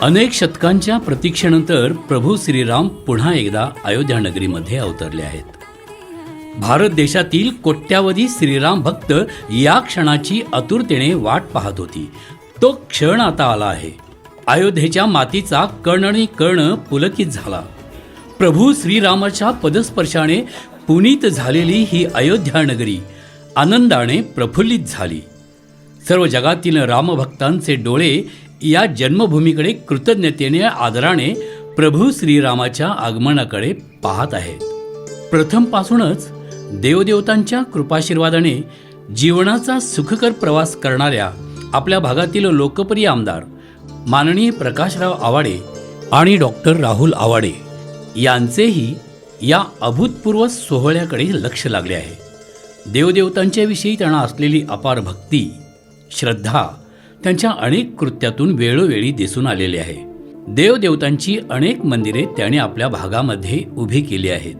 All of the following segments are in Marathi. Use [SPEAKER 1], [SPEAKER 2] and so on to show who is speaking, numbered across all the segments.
[SPEAKER 1] अनेक शतकांच्या प्रतीक्षेनंतर प्रभू श्रीराम पुन्हा एकदा अयोध्या नगरीमध्ये अवतरले आहेत. भारत देशातील कोट्यावधी श्रीराम भक्त या क्षणाची आतुरतेने वाट पाहत होती. तो क्षण आता आला आहे. अयोध्येच्या मातीचा कण आणि कर्ण पुलकित झाला. प्रभू श्रीरामाच्या पदस्पर्शाने पुनीत झालेली ही अयोध्या नगरी आनंदाने प्रफुल्लित झाली. सर्व जगातील रामभक्तांचे डोळे या जन्मभूमीकडे कृतज्ञतेने आदराने प्रभू श्रीरामाच्या आगमनाकडे पाहत आहेत. प्रथमपासूनच देवदेवतांच्या कृपाशीर्वादाने जीवनाचा सुखकर प्रवास करणाऱ्या आपल्या भागातील लोकप्रिय आमदार माननीय प्रकाशराव आवाडे आणि डॉक्टर राहुल आवाडे यांचेही या अभूतपूर्व सोहळ्याकडे लक्ष लागले आहे. देवदेवतांच्याविषयी त्यांना असलेली अपार भक्ती श्रद्धा त्यांच्या अनेक कृत्यातून वेळोवेळी दिसून आलेले आहे. देवदेवतांची अनेक मंदिरे त्याने आपल्या भागामध्ये उभी केली आहेत.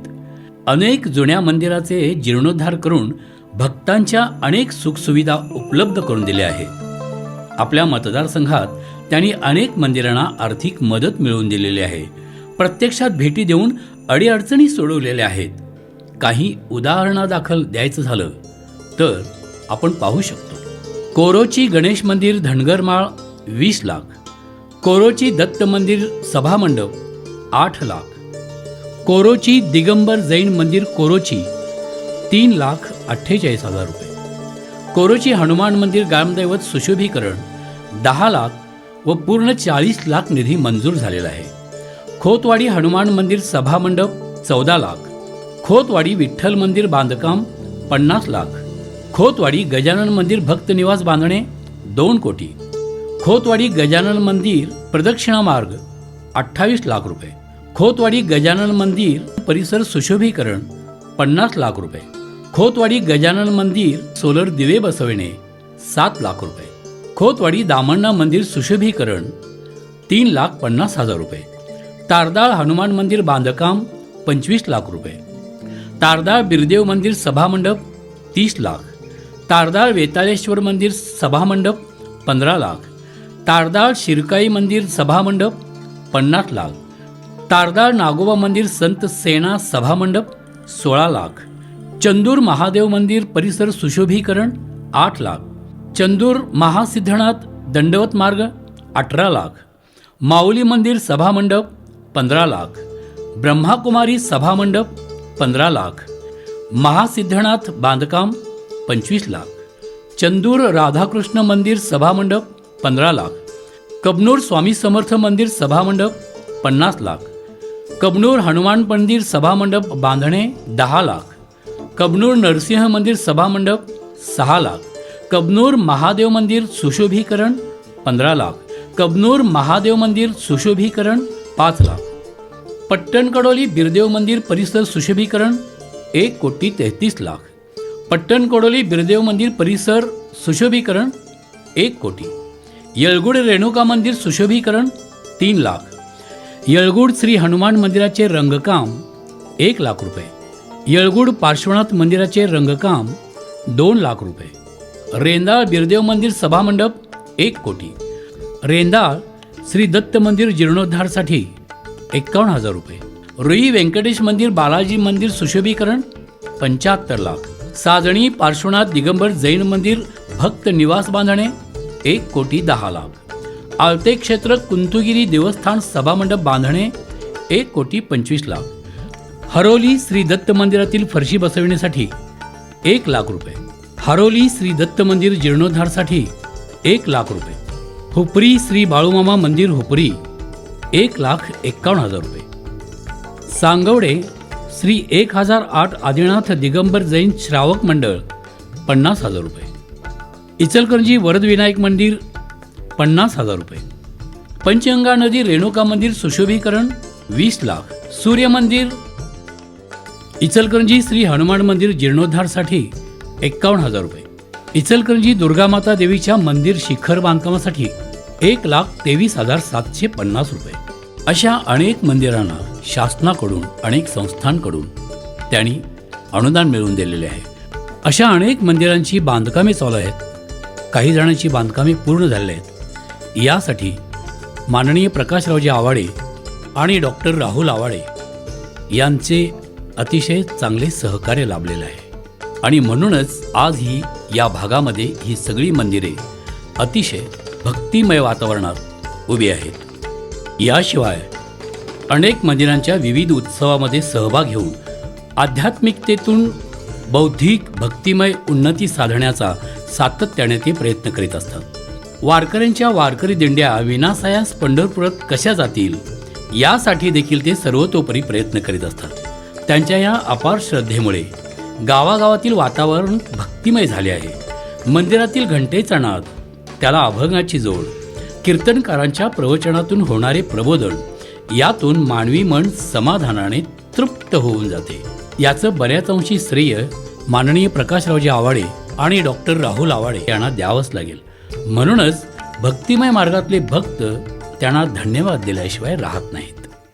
[SPEAKER 1] अनेक जुन्या मंदिराचे जीर्णोद्धार करून भक्तांच्या अनेक सुखसुविधा उपलब्ध करून दिल्या आहेत. आपल्या मतदारसंघात त्यांनी अनेक मंदिरांना आर्थिक मदत मिळवून दिलेली आहे. प्रत्यक्षात भेटी देऊन अडीअडचणी सोडवलेल्या आहेत. काही उदाहरणादाखल द्यायचं झालं तर आपण पाहू शकतो. कोरोची गणेश मंदिर धनगरमाळ वीस लाख. कोरोची दत्त मंदिर सभामंडप आठ लाख. कोरोची दिगंबर जैन मंदिर कोरोची तीन लाख अठ्ठेचाळीस हजार रुपये. कोरोची हनुमान मंदिर ग्रामदैवत सुशोभीकरण दहा लाख व पूर्ण चाळीस लाख निधी मंजूर झालेला आहे. खोतवाडी हनुमान मंदिर सभामंडप चौदा लाख. खोतवाडी विठ्ठल मंदिर बांधकाम पन्नास लाख. खोतवाडी गजानन मंदिर भक्त निवास बांधणे दोन कोटी. खोतवाडी गजानन मंदिर प्रदक्षिणा मार्ग अठ्ठावीस लाख रुपये. खोतवाडी गजानन मंदिर परिसर सुशोभीकरण पन्नास लाख रुपये. खोतवाडी गजानन मंदिर सोलर दिवे बसविणे सात लाख रुपये. खोतवाडी दामण्णा मंदिर सुशोभीकरण तीन लाख पन्नास हजार रुपये. तारदाळ हनुमान मंदिर बांधकाम पंचवीस लाख रुपये. तारदाळ बिरदेव मंदिर सभामंडप तीस लाख. तारदाळ वेताळेश्वर मंदिर सभामंडप पंधरा लाख. तारदाळ शिरकाई मंदिर सभामंडप पन्नास लाख. तारदाळ नागोबा मंदिर संत सेना सभामंडप सोळा लाख. चंदूर महादेव मंदिर परिसर सुशोभीकरण आठ लाख. चंदूर महासिद्धनाथ दंडवत मार्ग अठरा लाख. माऊली मंदिर सभामंडप पंधरा लाख. ब्रह्माकुमारी सभामंडप पंधरा लाख. महासिद्धनाथ बांधकाम पंचवीस लाख. चंदूर राधाकृष्ण मंदिर सभामंडप पंधरा लाख. कबनूर स्वामी समर्थ मंदिर सभामंडप पन्नास लाख. कबनूर हनुमान मंदिर सभामंडप बांधणे दहा लाख. कबनूर नरसिंह मंदिर सभामंडप सहा लाख. कबनूर महादेव मंदिर सुशोभीकरण पंधरा लाख. कबनूर महादेव मंदिर सुशोभीकरण पाच लाख. पट्टणकडोली बिरदेव मंदिर परिसर सुशोभीकरण एक कोटी तेहतीस लाख. पट्टणकडोली बिरदेव मंदिर परिसर सुशोभीकरण एक कोटी. येळगुड रेणुका मंदिर सुशोभीकरण तीन लाख. येळगुड श्री हनुमान मंदिराचे रंगकाम एक लाख रुपये. येळगुड पार्श्वनाथ मंदिराचे रंगकाम दोन लाख रुपये. रेंदाळ बिरदेव मंदिर सभामंडप एक कोटी. रेंदाळ श्री दत्त मंदिर जीर्णोद्धारसाठी एक्कावन्न हजार रुपये. रुई व्यंकटेश मंदिर बालाजी मंदिर सुशोभीकरण पंच्याहत्तर लाख. साजणी पार्श्वनाथ दिगंबर जैन मंदिर भक्त निवास बांधणे एक कोटी दहा लाख. आळते क्षेत्र कुंतुगिरी देवस्थान सभामंडप बांधणे एक कोटी पंचवीस लाख. हरोली श्री दत्त मंदिरातील फरशी बसविण्यासाठी एक लाख रुपये. हरोली श्री दत्त मंदिर जीर्णोद्धारसाठी एक लाख रुपये. हुपरी श्री बाळूमामा मंदिर हुपरी एक लाख एक्कावन्न हजार रुपये. सांगवडे श्री एक हजार आठ आदिनाथ दिगंबर जैन श्रावक मंडळ पन्नास हजार रुपये. इचलकरंजी वरदविनायक मंदिर पन्नास हजार रुपये. पंचगंगा नदी रेणुका मंदिर सुशोभीकरण वीस लाख. सूर्य मंदिर इचलकरंजी श्री हनुमान मंदिर जीर्णोद्धारसाठी एक्कावन्न हजार रुपये. इचलकरंजी दुर्गामाता देवीच्या मंदिर शिखर बांधकामासाठी एक लाख तेवीस हजार सातशे पन्नास रुपये. अशा अनेक मंदिरांना शासनाकडून अनेक संस्थांकडून त्यांनी अनुदान मिळवून दिलेले आहे. अशा अनेक मंदिरांची बांधकामे चालू आहेत. काही जणांची बांधकामे पूर्ण झाली आहेत. यासाठी माननीय प्रकाशरावजी आवाडे आणि डॉक्टर राहुल आवाडे यांचे अतिशय चांगले सहकार्य लाभलेलं आहे. आणि म्हणूनच आज ही या भागामध्ये ही सगळी मंदिरे अतिशय भक्तिमय वातावरणात उभी आहेत. याशिवाय अनेक मंदिरांच्या विविध उत्सवामध्ये सहभाग घेऊन आध्यात्मिकतेतून बौद्धिक भक्तिमय उन्नती साधण्याचा सातत्याने ते प्रयत्न करीत असतात. वारकऱ्यांच्या वारकरी दिंड्या विनासायास पंढरपुरात कशा जातील यासाठी देखील ते सर्वतोपरी प्रयत्न करीत असतात. त्यांच्या या अपार श्रद्धेमुळे गावागावातील वातावरण भक्तिमय झाले आहे. मंदिरातील घंटेचा नाद त्याला अभंगाची जोड कीर्तनकारांच्या प्रवचनातून होणारे प्रबोधन यातून मानवी मन समाधानाने तृप्त होऊन जाते. याचं बऱ्याच अंशी श्रेय माननीय प्रकाशरावजी आवाडे आणि डॉक्टर राहुल आवाडे यांना द्यावंच लागेल. म्हणूनच भक्तिमय मार्गातले भक्त त्यांना धन्यवाद दिल्याशिवाय राहत नाहीत.